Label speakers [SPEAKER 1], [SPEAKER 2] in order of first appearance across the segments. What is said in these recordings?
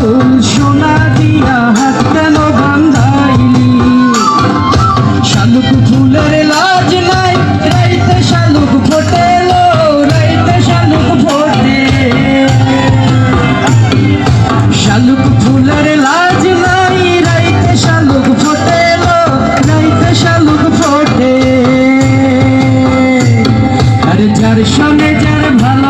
[SPEAKER 1] সোনা দিয়া হাত কেন বান্ধাইলি? শালুক ফুলের লাজ নাই, রাইতে শালুক ফোটেলো রাইতে শালুক ফোটে। শালুক ফুলের লাজ নাই, রাইতে শালুক ফোটেলো রাইতে শালুক ফোটে। আর যার সঙ্গে যার ভালোবাসা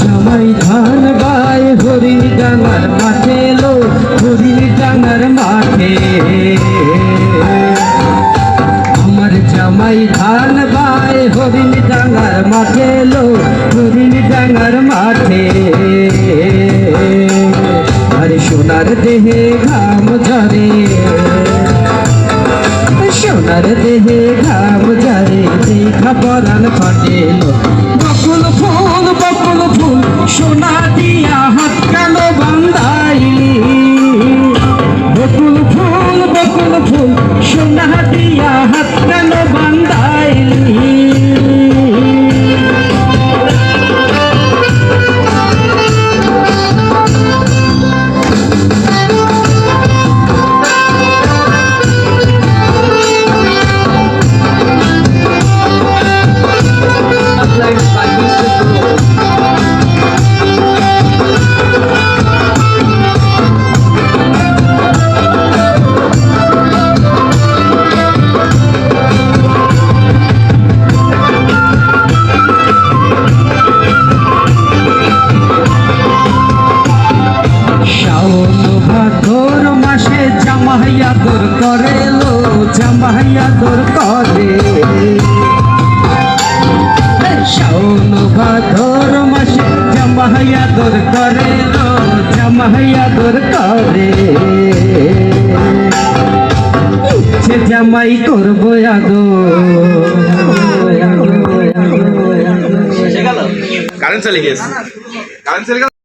[SPEAKER 1] জামাই ধান গায়, হরি ডাঙার মাঠে লো, হরি ডাঙার মাঠে। আমার জামাই ধান গায় হরিণ ডাঙার মাঠে লো হরিণ ডাঙার মাঠে। আরে সোনার দেহে ঘাম ঝরে। সোনার দেহে ঘাম ঝরে, দেখা পরাণ ফাটেল ফুল সোনা দিয়া হাত জামাইয়া দর করে লো জামাইয়া দর করে। শাওন ভাদর মাসে জামাইয়া দর করে লো জামাইয়া দর করে। সে জামাই করব আদো
[SPEAKER 2] কারেন্ট চলে গিয়েছে কারেন্ট চলে